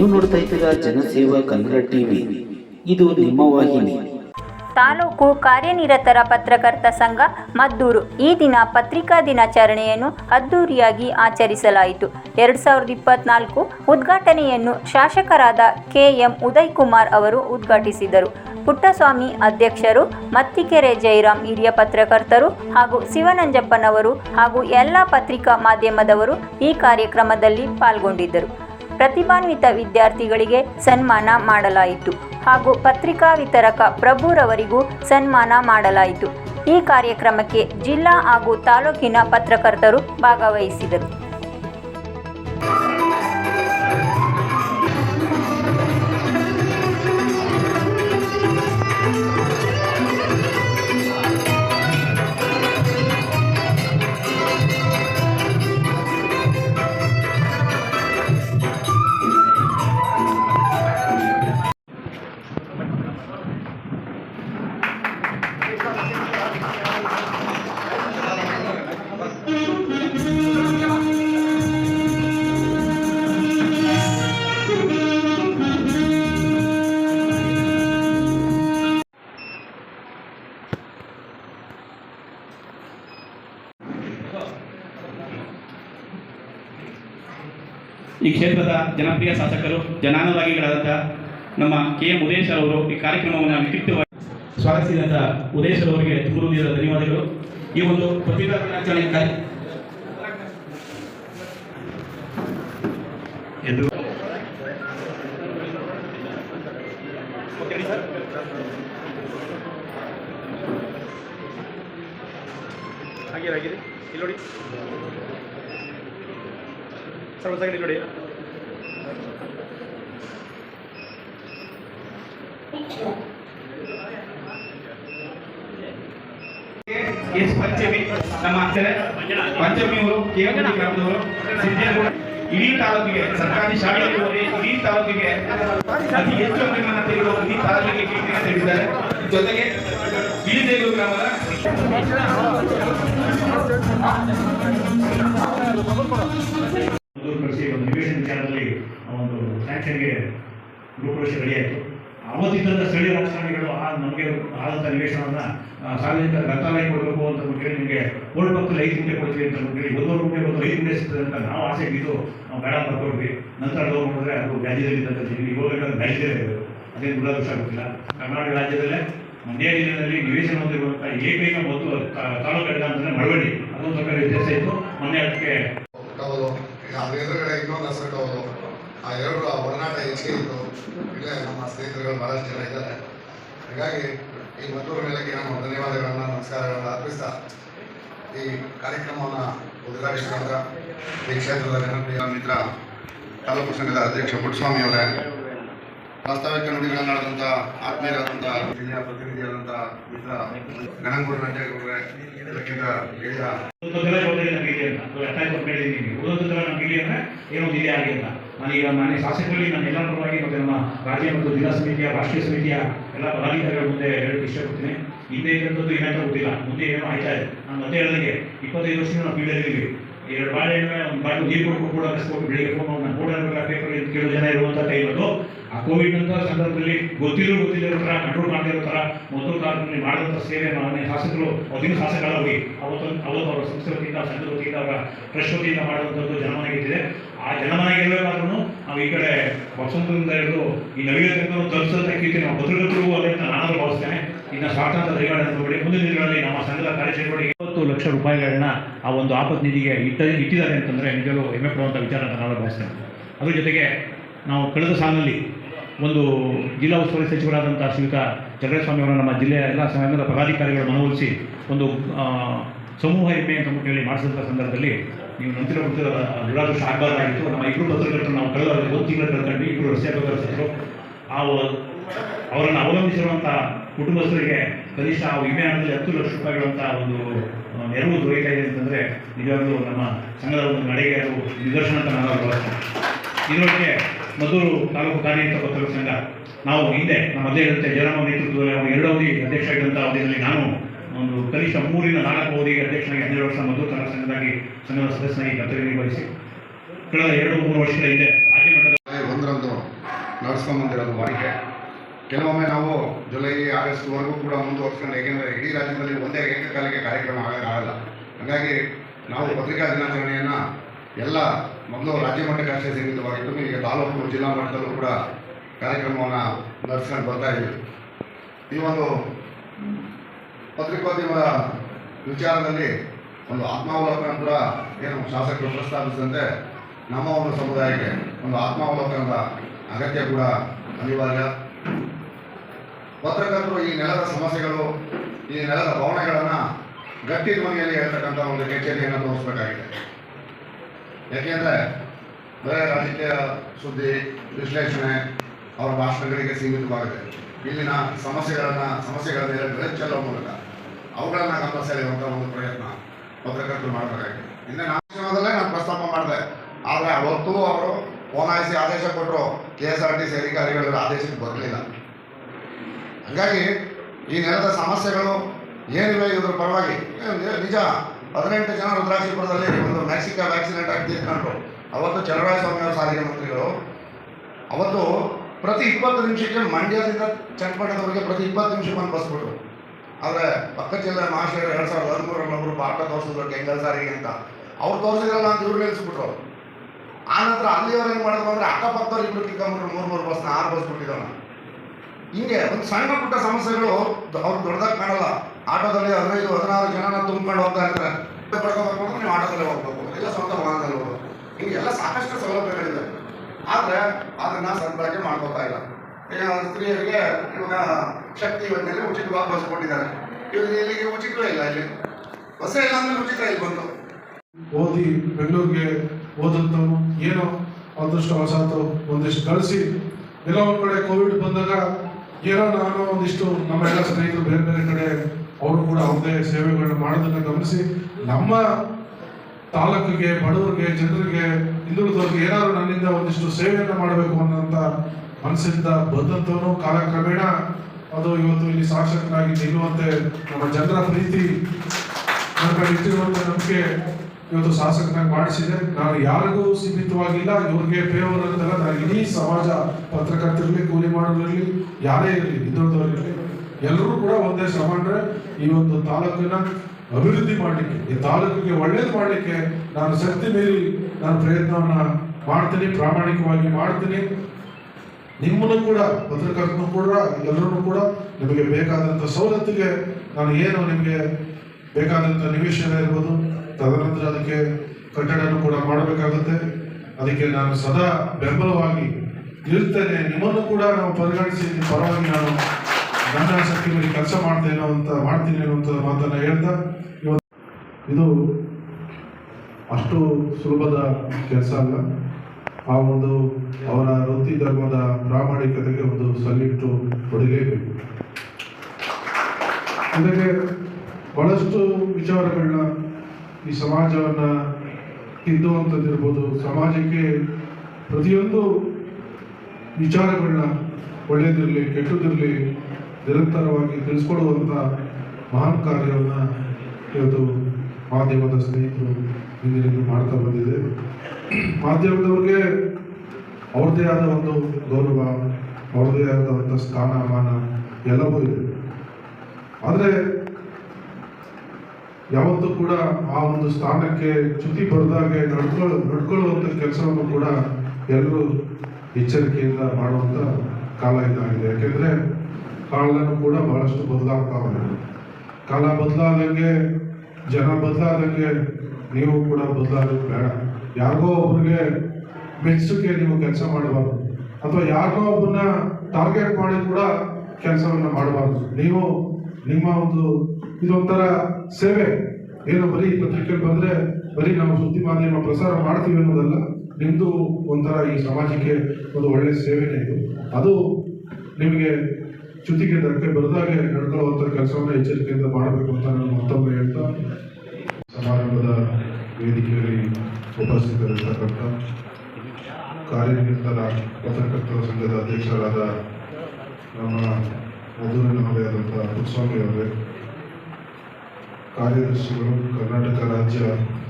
ನೀವು ನೋಡ್ತಾ ಇದ್ದೀರಾ ಜನಸೇವಾ ಕನ್ನಡ ಟಿವಿ. ಇದು ನಿಮ್ಮ ವಾಹಿನಿ. ತಾಲೂಕು ಕಾರ್ಯನಿರತರ ಪತ್ರಕರ್ತ ಸಂಘ ಮದ್ದೂರು. ಈ ದಿನ ಪತ್ರಿಕಾ ದಿನಾಚರಣೆಯನ್ನು ಅದ್ದೂರಿಯಾಗಿ ಆಚರಿಸಲಾಯಿತು. ಎರಡು ಸಾವಿರದ ಇಪ್ಪತ್ನಾಲ್ಕು ಉದ್ಘಾಟನೆಯನ್ನು ಶಾಸಕರಾದ ಕೆ ಎಂ ಉದಯ್ ಕುಮಾರ್ ಅವರು ಉದ್ಘಾಟಿಸಿದರು. ಪುಟ್ಟಸ್ವಾಮಿ ಅಧ್ಯಕ್ಷರು, ಮತ್ತಿಕೆರೆ ಜಯರಾಮ್ ಹಿರಿಯ ಪತ್ರಕರ್ತರು ಹಾಗೂ ಶಿವನಂಜಪ್ಪನವರು ಹಾಗೂ ಎಲ್ಲ ಪತ್ರಿಕಾ ಮಾಧ್ಯಮದವರು ಈ ಕಾರ್ಯಕ್ರಮದಲ್ಲಿ ಪಾಲ್ಗೊಂಡಿದ್ದರು. ಪ್ರತಿಭಾನ್ವಿತ ವಿದ್ಯಾರ್ಥಿಗಳಿಗೆ ಸನ್ಮಾನ ಮಾಡಲಾಯಿತು ಹಾಗೂ ಪತ್ರಿಕಾ ವಿತರಕ ಪ್ರಭುರವರಿಗೂ ಸನ್ಮಾನ ಮಾಡಲಾಯಿತು. ಈ ಕಾರ್ಯಕ್ರಮಕ್ಕೆ ಜಿಲ್ಲಾ ಹಾಗೂ ತಾಲೂಕಿನ ಪತ್ರಕರ್ತರು ಭಾಗವಹಿಸಿದರು. ಈ ಕ್ಷೇತ್ರದ ಜನಪ್ರಿಯ ಶಾಸಕರು ಜನಾನುರಾಗಿಗಳಾದಂತಹ ನಮ್ಮ ಕೆ ಎಂ ಉದೇಶ್ ಅವರು ಈ ಕಾರ್ಯಕ್ರಮವನ್ನು ವ್ಯಕ್ತಿತ್ವವಾಗಿ ಸ್ವಾಗತಿಸಿದಂಥ ಉದೇಶರವರಿಗೆ ಹೃದಯದ ಧನ್ಯವಾದಗಳು. ಈ ಒಂದು ಪತ್ರಿಕಾ ದಿನಾಚರಣೆ ಕಾರ್ಯ ಎಂದು ಹಾಗೆ ಆಗಿದೆ ಇಲ್ಲಿ ನೋಡಿ. ಸರ್ ಒಂದು ಇಲ್ಲಿ ನೋಡಿ. ಎಸ್ ಪಂಚಮಿ, ನಮ್ಮ ಅಕ್ಷರೆ ಪಂಚಮಿ ಅವರು ಕೇವಲ ಗ್ರಾಮದವರು ಸಿದ್ದೇಗೌಡ, ಇಡೀ ತಾಲೂಕಿಗೆ, ಸರ್ಕಾರಿ ಓದಿ ಇಡೀ ತಾಲೂಕಿಗೆ ಅತಿ ಹೆಚ್ಚು ಅಂಕಗಳನ್ನು ತೆಗೆದು ಇಡೀ ತಾಲೂಕಿಗೆ ಕೀರ್ತಿಯನ್ನು ನೀಡಿದ್ದಾರೆ ಜೊತೆಗೆ ಇಳಿದೇಗೂರು ಗ್ರಾಮದ ಒಂದು ನಿವೇಶನ ವಿಚಾರದಲ್ಲಿ ಒಂದು ಸ್ಯಾಂಕ್ಷನ್ಗೆ ರೂಪುರೇಷೆ ರೆಡಿ ಅವತ್ತಿದ್ದಂಥ ಸ್ಥಳೀಯ ರಾಜಕಾರಣಿಗಳು ಆ ನಮಗೆ ಆದಂಥ ನಿವೇಶನವನ್ನು ಸಾರ್ವಜನಿಕ ಗ್ರಂಥಾಲಯ ಕೊಡಬೇಕು ಅಂತ ಹೇಳಿ ನಿಮಗೆ ಕೋರ್ಟ್ ಪಕ್ಕದಲ್ಲಿ ಐದು ಗುಂಟೆ ಕೊಡ್ತೀವಿ ಅಂತ ಹೇಳಿ ಒಂದೂವರೆ ಗುಂಟೆ ಒಂದು ಐದು ಗುಂಟೆ ಸಿಗ್ತದೆ ಅಂತ ನಾವು ಆಸೆ ಬಿದ್ದು ನಾವು ಬೇಡ ಬರ್ಕೊಡ್ವಿ ನಂತರ ನಾವು ನೋಡಿದ್ರೆ ಅದು ವ್ಯಾಜ್ಯದಲ್ಲಿ ಜೀವಿ ಇವಾಗ ವ್ಯಾಜ್ಯದೇ ಇರಬೇಕು ಅದೇನು ದುರಾದೃಷ್ಟ ಆಗುತ್ತಿಲ್ಲ. ಕರ್ನಾಟಕ ರಾಜ್ಯದಲ್ಲೇ ಮಂಡ್ಯ ಜಿಲ್ಲೆಯಲ್ಲಿ ನಿವೇಶನ ಹೊಂದಿರುವಂಥ ಏಕೈಕ ಮತ್ತು ತಾಲೂಕು ಅಡ್ಡ ಅಂತಂದ್ರೆ ಮಳವಳ್ಳಿ. ಅದೊಂದು ಸ್ವಲ್ಪ ವ್ಯತ್ಯಾಸ ಇತ್ತು. ಮೊನ್ನೆ ಅದಕ್ಕೆ ಇನ್ನೊಂದು ಹೆಸರು ಆ ಎರಡು ಒಡನಾಟ ಹೆಚ್ಚಿಗೆ ಇತ್ತು. ಇಲ್ಲೇ ನಮ್ಮ ಸ್ನೇಹಿತರುಗಳು ಬಹಳಷ್ಟು ಜನ ಇದ್ದಾರೆ. ಹಾಗಾಗಿ ಈ ಮದ್ದೂರು ಮೇಲೆಗೆ ನಾನು ಧನ್ಯವಾದಗಳನ್ನು, ನಮಸ್ಕಾರಗಳನ್ನು ಅರ್ಪಿಸ್ತಾ ಈ ಕಾರ್ಯಕ್ರಮವನ್ನು ಉದ್ಘಾಟಿಸಿದಾಗ ಈ ಕ್ಷೇತ್ರದ ಜನಪ್ರಿಯ ಮಿತ್ರ, ತಾಲೂಕು ಸಂಘದ ಅಧ್ಯಕ್ಷ ಪುಟ್ಟಸ್ವಾಮಿ ಅವರೇ. ವಾಸ್ತವಿಕ ನುಡಿಗಳನ್ನಾದಂಥ ಆತ್ಮೀಯರಾದಂಥ ಜಿಲ್ಲೆಯ ಪ್ರತಿನಿಧಿಯಾದಂಥ ಮಿತ್ರ ಗಣಂಗೂರು ನಂಜೇಗೌಡ್ರೆ ಇದಕ್ಕಿಂತ ಹಿರಿಯ. ಏನೋ ಒಂದು ಆಗಿಲ್ಲ ನಾನೀಗ ಮನೆ ಶಾಸಕರಲ್ಲಿ ನಾನು ಎಲ್ಲ ಪರವಾಗಿ ಮತ್ತು ನಮ್ಮ ರಾಜ್ಯ ಮತ್ತು ಜಿಲ್ಲಾ ಸಮಿತಿಯ, ರಾಷ್ಟ್ರೀಯ ಸಮಿತಿಯ ಎಲ್ಲ ಪದಾಧಿಕಾರಿಗಳ ಮುಂದೆ ಹೇಳಕ್ಕೆ ಇಷ್ಟಪಡ್ತೀನಿ. ಹಿಂದೆ ಇದ್ದಂಥದ್ದು ಏನಂತ ಗೊತ್ತಿಲ್ಲ. ಮುಂದೆ ಏನೋ ಆಯ್ತಾ ಇದೆ. ನಾನು ಮತ್ತೆ ಹೇಳಿದಂಗೆ ಇಪ್ಪತ್ತೈದು ವರ್ಷದಿಂದ ನಾವು ಫೀಲ್ಡಲ್ಲಿದ್ದೀವಿ ಎರಡು ಬಾಳೆಹಣ್ಣು ಬಾಟು ನೀರು ಕೊಟ್ಟು ಕೂಡ ಕಸ್ಕೊಂಡು ಬೆಳಿಗ್ಗೆ ಫೋನ್ ನಾನು ಕೂಡ ಪೇಪರ್ ಕೇಳೋ ಜನ ಇರುವಂಥ ಟೈಮ್ ಅದು. ಆ ಕೋವಿಡ್ ಅಂತ ಸಂದರ್ಭದಲ್ಲಿ ಗೊತ್ತಿರೋ ಗೊತ್ತಿಲ್ಲದ ಥರ ಕಂಟ್ರೋಲ್ ಮಾಡದಿರೋ ಥರ ಮೊದಲು ಕಾಲದಲ್ಲಿ ಮಾಡಿದಂಥ ಸೇವೆ ಮಾನ್ಯ ಶಾಸಕರು ಅವತ್ತಿನ ಹೋಗಿ ಅವತ್ತು ಅವತ್ತು ಅವರ ಸಂಸ್ಥೆ ವತಿಯಿಂದ ಅವರ ಟ್ರಸ್ಟ್ ವತಿಯಿಂದ ಮಾಡುವಂಥದ್ದು ಜನಮನ ಇದ್ದಿದೆ ಆ ಜನಮನೆಗೆ ಇರಬೇಕಾದ್ರೂ ನಾವು ಈ ಕಡೆ ವಸಂತದಿಂದ ಹಿಡಿದು ಈ ನವೀನ ತನಕ ತಲುಪಿಸೋದ ಕೀರ್ತಿ ನಾವು ಪತ್ರಕರ್ತರಿಗೂ ಅದೇ ಅಂತ ನಾನು ಭಾವಿಸ್ತೇನೆ. ಇನ್ನು ಸ್ವಾತಂತ್ರ್ಯ ದಯಮಾಡಿ ನೋಡಿ ಮುಂದಿನ ದಿನಗಳಲ್ಲಿ ನಮ್ಮ ಸಂಘದ ಕಾರ್ಯಚಟುವಟಿಕೆ ಇಪ್ಪತ್ತು ಲಕ್ಷ ರೂಪಾಯಿಗಳನ್ನ ಆ ಒಂದು ಆಪತ್ ನಿಧಿಗೆ ಇಟ್ಟ, ಇಟ್ಟಿದ್ದಾರೆ ಅಂತಂದರೆ ನಿಜವೂ ಹೆಮ್ಮೆ ಪಡುವಂಥ ವಿಚಾರ ಅಂತ ನಾನು ಭಾವಿಸ್ತೇನೆ. ಅದ್ರ ಜೊತೆಗೆ ನಾವು ಕಳೆದ ಸಾಲಿನಲ್ಲಿ ಒಂದು ಜಿಲ್ಲಾ ಉಸ್ತುವಾರಿ ಸಚಿವರಾದಂಥ ಶ್ರೀಯುತ ಚಂದ್ರಸ್ವಾಮಿ ಅವರ ನಮ್ಮ ಜಿಲ್ಲೆಯ ಎಲ್ಲ ಸಂಘದ ಪದಾಧಿಕಾರಿಗಳು ಮನವೊಲಿಸಿ ಒಂದು ಸಮೂಹ ಹೆಮ್ಮೆ ಅಂತ ಹೇಳಿ ಮಾಡಿಸಿದಂಥ ಸಂದರ್ಭದಲ್ಲಿ ನೀವು ನಂತರ ದುರಾದೃಷ್ಟ ಆಗಬಾರ್ದಾಗಿತ್ತು ನಮ್ಮ ಇಬ್ಬರು ಪತ್ರಕರ್ತರು ನಾವು ಕಳೆದ ಒಂದು ತಿಂಗಳ ಕಳ್ಕೊಂಡು ಇಬ್ಬರು ರಸ್ತೆ ಪತ್ರಕರ್ತರು ಆ ಅವರನ್ನು ಅವಲಂಬಿಸಿರುವಂಥ ಕುಟುಂಬಸ್ಥರಿಗೆ ಕನಿಷ್ಠ ಆ ವಿಮೆ ಹಣದಲ್ಲಿ ಹತ್ತು ಲಕ್ಷ ರೂಪಾಯಿಗಳಂತ ಒಂದು ನೆರವು ದೊರೆಯುತ್ತಾ ಇದೆ ಅಂತಂದರೆ ನಿಜವಾಗ್ಲೂ ನಮ್ಮ ಸಂಘದ ಒಂದು ನಡೆಗೆ ಅದು ನಿದರ್ಶನ ಅಂತ ನಾನು ಇದರೊಳಗೆ ಮದ್ದೂರು ತಾಲೂಕು ಕಾರ್ಯನಿರತ ಪತ್ರಕರ್ತರ ಸಂಘ ನಾವು ಹಿಂದೆ ನಮ್ಮ ಹೇಳುತ್ತೆ ಜಯರಾಮ ನೇತೃತ್ವದಲ್ಲಿ ಅವರು ಎರಡು ಅವಧಿ ಅಧ್ಯಕ್ಷ ಆಗಿದ್ದಂಥ ಅವಧಿಯಲ್ಲಿ ನಾನು ಒಂದು ಕನಿಷ್ಠ ಮೂರಿನ ನಾಲ್ಕು ಅವಧಿಗೆ ಅಧ್ಯಕ್ಷನಾಗಿ ಹನ್ನೆರಡು ವರ್ಷ ಮದ್ದೂರು ತಾಲೂಕು ಸಂಘದಾಗಿ ಸಂಘದ ಸದಸ್ಯನಾಗಿ ಕರ್ತವ್ಯ ನಿರ್ವಹಿಸಿ ಕಳೆದ ಎರಡು ಮೂರು ವರ್ಷಗಳ ಹಿಂದೆ ರಾಜ್ಯ ಮಟ್ಟದ ಒಂದರಂದು ನಡೆಸ್ಕೊಂಬಂದಿರೋದು ವಾಡಿಕೆ. ಕೆಲವೊಮ್ಮೆ ನಾವು ಜುಲೈ ಆಗಸ್ಟ್ವರೆಗೂ ಕೂಡ ಮುಂದುವರ್ಸ್ಕೊಂಡು, ಏಕೆಂದರೆ ಇಡೀ ರಾಜ್ಯದಲ್ಲಿ ಒಂದೇ ಏಕಕಾಲಿಕ ಕಾರ್ಯಕ್ರಮ ಆಗಲ್ಲ ಹಾಗಾಗಿ ನಾವು ಪತ್ರಿಕಾ ದಿನಾಚರಣೆಯನ್ನು ಎಲ್ಲ ಮೊದಲು ರಾಜ್ಯ ಮಟ್ಟಕ್ಕೆ ಸೀಮಿತವಾಗಿತ್ತು ಈಗ ತಾಲೂಕು ಜಿಲ್ಲಾ ಮಟ್ಟದಲ್ಲೂ ಕೂಡ ಕಾರ್ಯಕ್ರಮವನ್ನು ನಡೆಸ್ಕೊಂಡು ಬರ್ತಾ ಇದ್ದೀವಿ. ಈ ಒಂದು ಪತ್ರಿಕೋದ್ಯಮ ವಿಚಾರದಲ್ಲಿ ಒಂದು ಆತ್ಮಾವಲೋಕನ ಕೂಡ ಏನು ಶಾಸಕರು ಪ್ರಸ್ತಾಪಿಸಿದಂತೆ ನಮ್ಮ ಒಂದು ಸಮುದಾಯಕ್ಕೆ ಒಂದು ಆತ್ಮಾವಲೋಕನದ ಅಗತ್ಯ ಕೂಡ ಅನಿವಾರ್ಯ. ಪತ್ರಕರ್ತರು ಈ ನೆಲದ ಸಮಸ್ಯೆಗಳು, ಈ ನೆಲದ ಭಾವನೆಗಳನ್ನು ಗಟ್ಟಿ ಧ್ವನಿಯಲ್ಲಿ ಹೇಳ್ತಕ್ಕಂಥ ಒಂದು ಕಚೇರಿಯನ್ನು ತೋರಿಸಬೇಕಾಗಿದೆ. ಯಾಕೆಂದರೆ ಬೇರೆ ರಾಜಕೀಯ ಸುದ್ದಿ, ವಿಶ್ಲೇಷಣೆ ಅವರ ಭಾಷಣಗಳಿಗೆ ಸೀಮಿತವಾಗಿದೆ. ಇಲ್ಲಿನ ಸಮಸ್ಯೆಗಳನ್ನು, ಸಮಸ್ಯೆಗಳ ಮೇಲೆ ಬೆಳಕು ಚೆಲ್ಲುವ ಮೂಲಕ ಅವುಗಳನ್ನು ಗಮನ ಒಂದು ಪ್ರಯತ್ನ ಪತ್ರಕರ್ತರು ಮಾಡಬೇಕಾಗಿದೆ. ನಾನು ನಾಲ್ಕು ನಾನು ಪ್ರಸ್ತಾಪ ಮಾಡಿದೆ. ಆದರೆ ಅವತ್ತು ಅವರು ಓನಾಯಿಸಿ ಆದೇಶ ಕೊಟ್ಟರು. K S R T C ಅಧಿಕಾರಿಗಳ ಆದೇಶಕ್ಕೆ ಬರಲಿಲ್ಲ. ಹಾಗಾಗಿ ಈ ನೆಲದ ಸಮಸ್ಯೆಗಳು ಏನಿವೆ ಇದ್ರ ಪರವಾಗಿ ನಿಜ. ಹದಿನೆಂಟು ಜನ ರುದ್ರಾಕ್ಷಿಪುರದಲ್ಲಿ ಒಂದು ಮ್ಯಾಕ್ಸಿಕಾ ವ್ಯಾಕ್ಸಿನೇಟ್ ಆಗಿ ತೀರ್ಕೊಂಡ್ರು. ಅವತ್ತು ಚಲರಾಯ ಸ್ವಾಮಿ ಅವರು ಸಾರಿಗೆ ಮಂತ್ರಿಗಳು. ಅವತ್ತು ಪ್ರತಿ ಇಪ್ಪತ್ತು ನಿಮಿಷಕ್ಕೆ ಮಂಡ್ಯದಿಂದ ಚನ್ನಪಟ್ಟಣದವರೆಗೆ ಪ್ರತಿ ಇಪ್ಪತ್ತು ನಿಮಿಷ ಬಂದು ಬಸ್ ಬಿಟ್ರು. ಆದರೆ ಪಕ್ಕ ಜಿಲ್ಲೆ ಮಹಾಶಯರು ಎರಡು ಸಾವಿರದ ಹದಿಮೂರರಲ್ಲಿ ಒಬ್ಬರು ಪಾಠ ತೋರಿಸಿದ್ರು ಕೆಂಗಲ್ ಸಾರಿಗೆ ಅಂತ. ಅವ್ರು ತೋರಿಸಿದ್ರಲ್ಲ ಅಂತ ಇವ್ರು ನಿಲ್ಲಿಸ್ಬಿಟ್ರು ಆನಂತರ ಅಲ್ಲಿಯವ್ರು ಏನು ಮಾಡಿದ್ರು ಅಂದರೆ ಅಕ್ಕಪಕ್ಕದವ್ರು ಇಬ್ಬರು ಕಿತ್ಕೊಂಡ್ಬಿಟ್ರು, ಮೂರು ಮೂರು ಬಸ್ನ ಆರು ಬಸ್ ಬಿಟ್ಟಿದ್ದವನ್ನ ಹಿಂಗೆ ಒಂದು ಸಣ್ಣ ಪುಟ್ಟ ಸಮಸ್ಯೆಗಳು ಅವ್ರು ದೊಡ್ಡದಾಗಿ ಕಾಣಲ್ಲ. ಆಟೋದಲ್ಲಿ ಹದಿನೈದು, ಹದಿನಾರು ಜನನ ತುಂಬಿಕೊಂಡು ಹೋಗ್ತಾ ಇರ್ತಾರೆ. ಪಡ್ಕೋಬೇಕು ನೀವು ಆಟೋದಲ್ಲಿ ಹೋಗ್ಬೇಕು. ಇಲ್ಲ ಸ್ವಂತ ವಾಹನದಲ್ಲಿ ಹೋಗ್ಬೇಕು. ಹಿಂಗೆ ಎಲ್ಲ ಸಾಕಷ್ಟು ಸೌಲಭ್ಯಗಳಿದೆ. ಆದರೆ ಅದನ್ನ ಸದ್ಬಳಕೆ ಮಾಡ್ಕೋತಾ ಇಲ್ಲ. ಈಗ ಸ್ತ್ರೀಯರಿಗೆ ಇವಾಗ ಶಕ್ತಿ ಯೋಜನೆಯಲ್ಲಿ ಉಚಿತವಾಗಿ ಬಸ್ ಕೊಟ್ಟಿದ್ದಾರೆ. ಇವಾಗ ಇಲ್ಲಿಗೆ ಉಚಿತವೇ ಇಲ್ಲ ಇಲ್ಲಿ. ಬಸ್ಸೇ ಇಲ್ಲ ಅಂದ್ರೆ ಉಚಿತ ಇಲ್ಲಿ ಬಂತು ಓದಿ ಬೆಂಗಳೂರಿಗೆ ಓದಂತವನು ಏನೋ ಅದೃಷ್ಟವಶಾತು ಒಂದಿಷ್ಟು ಕಳಿಸಿ. ಎಲ್ಲ ಒಂದು ಕಡೆ ಕೋವಿಡ್ ಬಂದಾಗ ಏನೋ ನಾನು ಒಂದಿಷ್ಟು ನಮ್ಮ ಎಲ್ಲ ಸ್ನೇಹಿತರು ಬೇರೆ ಬೇರೆ ಕಡೆ ಅವರು ಕೂಡ ಅವ್ರದೇ ಸೇವೆಗಳನ್ನ ಮಾಡೋದನ್ನ ಗಮನಿಸಿ ನಮ್ಮ ತಾಲೂಕಿಗೆ, ಬಡವರಿಗೆ, ಜನರಿಗೆ, ಹಿಂದುಳಿದವ್ರಿಗೆ ಏನಾದ್ರು ನನ್ನಿಂದ ಒಂದಿಷ್ಟು ಸೇವೆಯನ್ನು ಮಾಡಬೇಕು ಅನ್ನೋಂಥ ಮನಸ್ಸಿಂದ ಬಂದಂಥವನು ಕಾಲಕ್ರಮೇಣ ಅದು ಇವತ್ತು ಇಲ್ಲಿ ಶಾಸಕರಾಗಿ ನಿಲ್ಲುವಂತೆ ನಮ್ಮ ಜನರ ಪ್ರೀತಿ ನನ್ನ ಇಟ್ಟಿರುವಂತ ನಂಬಿಕೆ ಇವತ್ತು ಶಾಸಕನಾಗಿ ಮಾಡಿಸಿದೆ. ನಾನು ಯಾರಿಗೂ ಸೀಮಿತವಾಗಿಲ್ಲ. ಇವ್ರಿಗೆ ಫೇವರ್ ಅಂತಲ್ಲ ನಾನು ಇಡೀ ಸಮಾಜ ಪತ್ರಕರ್ತರಿರಲಿ ಕೂಲಿ ಮಾಡೋರಲ್ಲಿ ಯಾರೇ ಇರಲಿ, ಹಿಂದುಳಿದವರಿರಲಿ ಎಲ್ಲರೂ ಕೂಡ ಒಂದೇ ಸಮಾನರೆ ಈ ಒಂದು ತಾಲೂಕಿನ ಅಭಿವೃದ್ಧಿ ಮಾಡಲಿಕ್ಕೆ, ಈ ತಾಲೂಕಿಗೆ ಒಳ್ಳೇದು ಮಾಡಲಿಕ್ಕೆ ನಾನು ಶಕ್ತಿ ಮೀರಿ ನಾನು ಪ್ರಯತ್ನವನ್ನು ಮಾಡ್ತೀನಿ, ಪ್ರಾಮಾಣಿಕವಾಗಿ ಮಾಡ್ತೀನಿ. ನಿಮ್ಮನ್ನು ಕೂಡ ಪತ್ರಕರ್ತನು ಕೂಡ ಎಲ್ಲರೂ ಕೂಡ ನಿಮಗೆ ಬೇಕಾದಂಥ ಸವಲತ್ತಿಗೆ ನಾನು ಏನು ನಿಮಗೆ ಬೇಕಾದಂಥ ನಿವೇಶನ ಇರ್ಬೋದು, ತದನಂತರ ಅದಕ್ಕೆ ಕಟ್ಟಡನೂ ಕೂಡ ಮಾಡಬೇಕಾಗುತ್ತೆ. ಅದಕ್ಕೆ ನಾನು ಸದಾ ಬೆಂಬಲವಾಗಿ ಇರ್ತೇನೆ ನಿಮ್ಮನ್ನು ಕೂಡ ನಾವು ಪರಿಗಣಿಸಿ, ಪರವಾಗಿ ನಾನು ನನ್ನ ಶಕ್ತಿ ಕೆಲಸ ಮಾಡ್ತೇನೋ ಅಂತ ಮಾಡ್ತೀನಿ ಅಂತ ಮಾತನ್ನು ಹೇಳ್ತಾ ಇವತ್ತು ಇದು ಅಷ್ಟು ಸುಲಭದ ಕೆಲಸ ಅಲ್ಲ. ಆ ಒಂದು ಅವರ ವೃತ್ತಿ ಧರ್ಮದ ಪ್ರಾಮಾಣಿಕತೆಗೆ ಒಂದು ಸಲ್ಲಿಟ್ಟು ಕೊಡಲೇಬೇಕು. ಇದಕ್ಕೆ ಬಹಳಷ್ಟು ವಿಚಾರಗಳನ್ನ ಈ ಸಮಾಜವನ್ನ ತಿದ್ದುವಂಥದ್ದಿರ್ಬೋದು ಸಮಾಜಕ್ಕೆ ಪ್ರತಿಯೊಂದು ವಿಚಾರಗಳನ್ನ ಒಳ್ಳೇದಿರಲಿ, ಕೆಟ್ಟದಿರಲಿ ನಿರಂತರವಾಗಿ ತಿಳಿಸ್ಕೊಡುವಂಥ ಮಹಾನ್ ಕಾರ್ಯವನ್ನು ಇವತ್ತು ಮಾಧ್ಯಮದ ಸ್ನೇಹಿತರು ಇಂದಿನಿಂದ ಮಾಡ್ತಾ ಬಂದಿದೆ. ಮಾಧ್ಯಮದವ್ರಿಗೆ ಅವ್ರದ್ದೇ ಆದ ಒಂದು ಗೌರವ, ಅವ್ರದ್ದೇ ಆದಂಥ ಸ್ಥಾನಮಾನ ಎಲ್ಲವೂ ಇದೆ. ಆದರೆ ಯಾವತ್ತೂ ಕೂಡ ಆ ಒಂದು ಸ್ಥಾನಕ್ಕೆ ಚ್ಯುತಿ ಬರೆದಾಗೆ ನಡ್ಕೊಳ್ಳೋ ನಡ್ಕೊಳ್ಳುವಂಥ ಕೆಲಸವನ್ನು ಕೂಡ ಎಲ್ಲರೂ ಎಚ್ಚರಿಕೆಯಿಂದ ಮಾಡುವಂಥ ಕಾಲ ಇದಾಗಿದೆ. ಯಾಕೆಂದರೆ ಕಾಲನೂ ಕೂಡ ಬಹಳಷ್ಟು ಬದಲಾಗ್ತಾವೆ ಕಾಲ ಬದಲಾದಂಗೆ, ಜನ ಬದಲಾದಂಗೆ ನೀವು ಕೂಡ ಬದಲಾಗೋದು ಬೇಡ. ಯಾರಿಗೋ ಒಬ್ರಿಗೆ ಮೆಚ್ಚಕ್ಕೆ ನೀವು ಕೆಲಸ ಮಾಡಬಾರ್ದು. ಅಥವಾ ಯಾರಿಗೋ ಒಬ್ಬರನ್ನ ಟಾರ್ಗೆಟ್ ಮಾಡಿ ಕೂಡ ಕೆಲಸವನ್ನು ಮಾಡಬಾರ್ದು. ನೀವು ನಿಮ್ಮ ಒಂದು ಇದೊಂಥರ ಸೇವೆ. ಏನು ಬರೀ ಪತ್ರಿಕೆ ಬಂದರೆ ಬರೀ ನಾವು ಸುದ್ದಿ ಮಾಧ್ಯಮ ಪ್ರಸಾರ ಮಾಡ್ತೀವಿ ಅನ್ನೋದಲ್ಲ ನಿಮ್ಮದು ಒಂಥರ ಈ ಸಮಾಜಕ್ಕೆ ಒಂದು ಒಳ್ಳೆಯ ಸೇವೆನೇ ಇದು. ಅದು ನಿಮಗೆ ಚ್ಯುತಿಗೆ ಧಕ್ಕೆ ಬರದಾಗೆ ನಡ್ಕೊಳ್ಳುವಂಥ ಕೆಲಸವನ್ನು ಎಚ್ಚರಿಕೆಯಿಂದ ಮಾಡಬೇಕು ಅಂತ ನಾನು ಮತ್ತೊಮ್ಮೆ ಹೇಳ್ತಾ ಸಮಾರಂಭದ ವೇದಿಕೆಯಲ್ಲಿ ಉಪಸ್ಥಿತರಿರ್ತಕ್ಕಂಥ ಕಾರ್ಯನಿರತರ ಪತ್ರಕರ್ತರ ಸಂಘದ ಅಧ್ಯಕ್ಷರಾದ ನಮ್ಮ ಮಧುರಿನ ಮನೆಯಾದಂಥ ಪುಟ್ಸ್ವಾಮಿ ಅವರೇ, ಕಾರ್ಯದರ್ಶಿಗಳು, ಕರ್ನಾಟಕ ರಾಜ್ಯ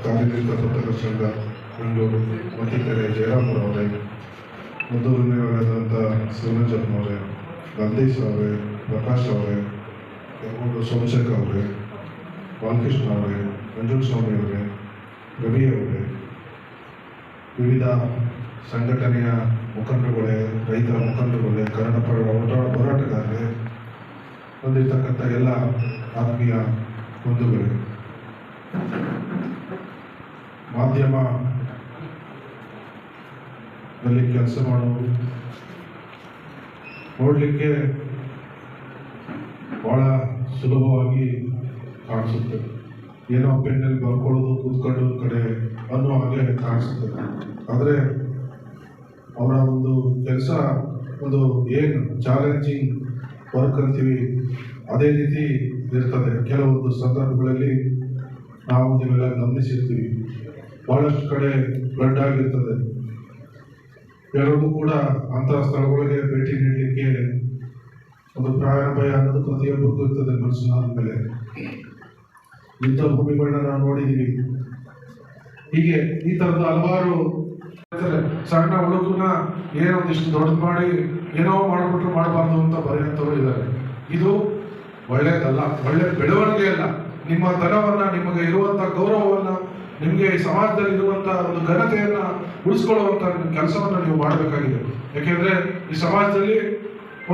ಕಾರ್ಯನಿರತ ಪತ್ರಕರ್ತರ ಸಂಘ, ಬೆಂಗಳೂರು, ಮತ್ತಿತರೆ ಜಯರಾಮರವರೇ ಮದ್ದೂರಿನವರಾದಂಥ ಶಿವನಂಜಪ್ಪನವರೇ ಗಂಧೇಶ್ ಅವರೇ, ಪ್ರಕಾಶ್ ಅವರೇ ಯಾವುದು ಸೋಮಶೇಖರ್ ಅವರೇ, ಬಾಲಕೃಷ್ಣ ಅವರೇ ಮಂಜುಳ್ ಸ್ವಾಮಿ ಅವರೇ ರವಿ ಅವರೇ, ವಿವಿಧ ಸಂಘಟನೆಯ ಮುಖಂಡರುಗಳೇ, ರೈತರ ಮುಖಂಡರುಗಳೇ, ಕನ್ನಡ ಪರ ಹೋರಾಟ ಹೋರಾಟಗಾರರೇ, ಬಂದಿರತಕ್ಕಂಥ ಎಲ್ಲ ಆತ್ಮೀಯ ಬಂಧುಗಳೇ, ಮಾಧ್ಯಮದಲ್ಲಿ ಕೆಲಸ ಮಾಡೋರು ನೋಡಲಿಕ್ಕೆ ಭಾಳ ಸುಲಭವಾಗಿ ಕಾಣಿಸುತ್ತೆ. ಏನೋ ಪೆನ್ನಲ್ಲಿ ಬರ್ಕೊಳ್ಳೋದು ಕೂತ್ಕೊಂಡು ಕಡೆ ಅನ್ನೋ ಹಾಗೆ ಕಾಣಿಸುತ್ತೆ. ಆದರೆ ಅವರ ಒಂದು ಕೆಲಸ, ಒಂದು ಏನು ಚಾಲೆಂಜಿಂಗ್ ವರ್ಕ್ ಅಂತೀವಿ, ಅದೇ ರೀತಿ ಇರ್ತದೆ. ಕೆಲವೊಂದು ಸಂದರ್ಭಗಳಲ್ಲಿ ನಾವು ಇದನ್ನೆಲ್ಲ ಗಮನಿಸಿರ್ತೀವಿ. ಭಾಳಷ್ಟು ಕಡೆ ಬ್ಲಡ್ ಆಗಿರ್ತದೆ. ಎಲ್ಲರಿಗೂ ಕೂಡ ಅಂತಹ ಸ್ಥಳಗಳಿಗೆ ಭೇಟಿ ನೀಡಲಿಕ್ಕೆ ಒಂದು ಪ್ರಾರಂಭ ಅನ್ನೋದು ಪ್ರತಿಯೊಬ್ಬರಿಗೂ ಇರ್ತದೆ ಮನಸ್ಸಿನ ಮೇಲೆ. ಇಂಥ ಭೂಮಿಗಳನ್ನ ನಾವು ನೋಡಿದ್ದೀವಿ ಹೀಗೆ ಈ ತರದ ಹಲವಾರು ಸಣ್ಣ ಹುಡುಗನ ಏನೋ ಒಂದಿಷ್ಟು ದೊಡ್ಡದು ಮಾಡಿ ಏನೋ ಮಾಡಿಬಿಟ್ರು ಮಾಡಬಾರ್ದು ಅಂತ ಬರೆಯುವಂಥವ್ರು ಇದ್ದಾರೆ. ಇದು ಒಳ್ಳೆಯದಲ್ಲ ಒಳ್ಳೆ ಬೆಳವಣಿಗೆ ಅಲ್ಲ ನಿಮ್ಮ ಧನವನ್ನ, ನಿಮಗೆ ಇರುವಂತ ಗೌರವವನ್ನ ನಿಮಗೆ ಸಮಾಜದಲ್ಲಿ ಇರುವಂತಹ ಒಂದು ಘನತೆಯನ್ನ ಉಳಿಸ್ಕೊಳ್ಳುವಂತ ಕೆಲಸವನ್ನು ನೀವು ಮಾಡಬೇಕಾಗಿದೆ. ಯಾಕೆಂದ್ರೆ ಈ ಸಮಾಜದಲ್ಲಿ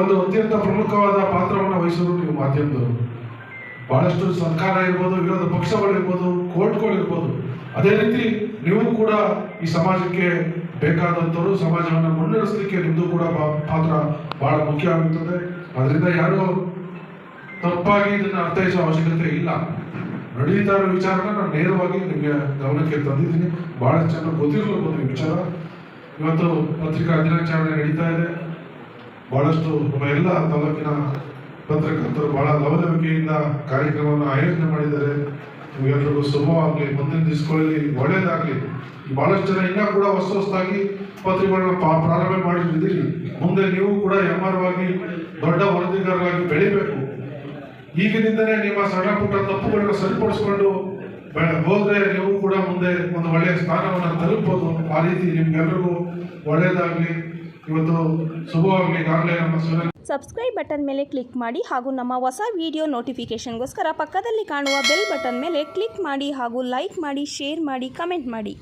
ಒಂದು ಅತ್ಯಂತ ಪ್ರಮುಖವಾದ ಪಾತ್ರವನ್ನು ವಹಿಸಲು ನೀವು ಮಾಧ್ಯಮದವರು. ಬಹಳಷ್ಟು ಸರ್ಕಾರ ಇರ್ಬೋದು, ವಿರೋಧ ಪಕ್ಷಗಳಿರ್ಬೋದು ಕೋರ್ಟ್ಗಳಿರ್ಬೋದು ಅದೇ ರೀತಿ ನೀವು ಕೂಡ ಈ ಸಮಾಜಕ್ಕೆ ಬೇಕಾದಂಥವರು, ಸಮಾಜವನ್ನು ಮುನ್ನಡೆಸಲಿಕ್ಕೆ ನಿಮ್ಮದು ಕೂಡ ಪಾತ್ರ ಬಹಳ ಮುಖ್ಯ ಆಗುತ್ತದೆ. ಅದರಿಂದ ಯಾರು ತಪ್ಪಾಗಿ ಇದನ್ನು ಅರ್ಥೈಸುವ ಅವಶ್ಯಕತೆ ಇಲ್ಲ. ನಡೀತಾ ಇರೋ ವಿಚಾರನ ನಾನು ನೇರವಾಗಿ ನಿಮಗೆ ಗಮನಕ್ಕೆ ತಂದಿದ್ದೀನಿ. ಬಹಳ ಚೆನ್ನಾಗಿ ಗೊತ್ತಿರಬಹುದು ಈ ವಿಚಾರ. ಇವತ್ತು ಪತ್ರಿಕಾ ದಿನಾಚರಣೆ ನಡೀತಾ ಇದೆ. ಬಹಳಷ್ಟು ನಮ್ಮ ಎಲ್ಲ ತಾಲೂಕಿನ ಪತ್ರಕರ್ತರು ಬಹಳ ಲವಲವಿಕೆಯಿಂದ ಕಾರ್ಯಕ್ರಮವನ್ನು ಆಯೋಜನೆ ಮಾಡಿದ್ದಾರೆ. ನಿಮಗೆಲ್ಲರಿಗೂ ಶುಭವಾಗಲಿ, ಮುಂದಿನ ದಿವಸಗಳಲ್ಲಿ ಒಳ್ಳೇದಾಗಲಿ ಬಹಳಷ್ಟು ಜನ ಇನ್ನೂ ಕೂಡ ಹೊಸ ಹೊಸದಾಗಿ ಪತ್ರಿಕೆಗಳನ್ನ ಪ್ರಾರಂಭ ಮಾಡಿದ್ದೀರಿ ಮುಂದೆ ನೀವು ಕೂಡ ಎಮ್ಮರವಾಗಿ ದೊಡ್ಡ ವರದಿಗಾರರಾಗಿ ಬೆಳಿಬೇಕು. ಈಗಿನಿಂದಲೇ ನಿಮ್ಮ ಸಣ್ಣ ಪುಟ್ಟ ತಪ್ಪುಗಳನ್ನ ಸರಿಪಡಿಸ್ಕೊಂಡು ಹೋದ್ರೆ ನೀವು ಕೂಡ ಮುಂದೆ ಒಂದು ಒಳ್ಳೆಯ ಸ್ಥಾನವನ್ನು ತಲುಪಬಹುದು ಆ ರೀತಿ ನಿಮ್ಗೆಲ್ರಿಗೂ ಒಳ್ಳೇದಾಗ್ಲಿ ಇವತ್ತು ಶುಭವಾಗಲಿ. ಈಗಾಗಲೇ ನಮ್ಮ ಸಬ್ಸ್ಕ್ರೈಬ್ ಬಟನ್ ಮೇಲೆ ಕ್ಲಿಕ್ ಮಾಡಿ ಹಾಗೂ ನಮ್ಮ ಹೊಸ ವಿಡಿಯೋ ನೋಟಿಫಿಕೇಶನ್ಗೋಸ್ಕರ ಪಕ್ಕದಲ್ಲಿ ಕಾಣುವ ಬೆಲ್ ಬಟನ್ ಮೇಲೆ ಕ್ಲಿಕ್ ಮಾಡಿ ಹಾಗೂ ಲೈಕ್ ಮಾಡಿ ಶೇರ್ ಮಾಡಿ ಕಮೆಂಟ್ ಮಾಡಿ.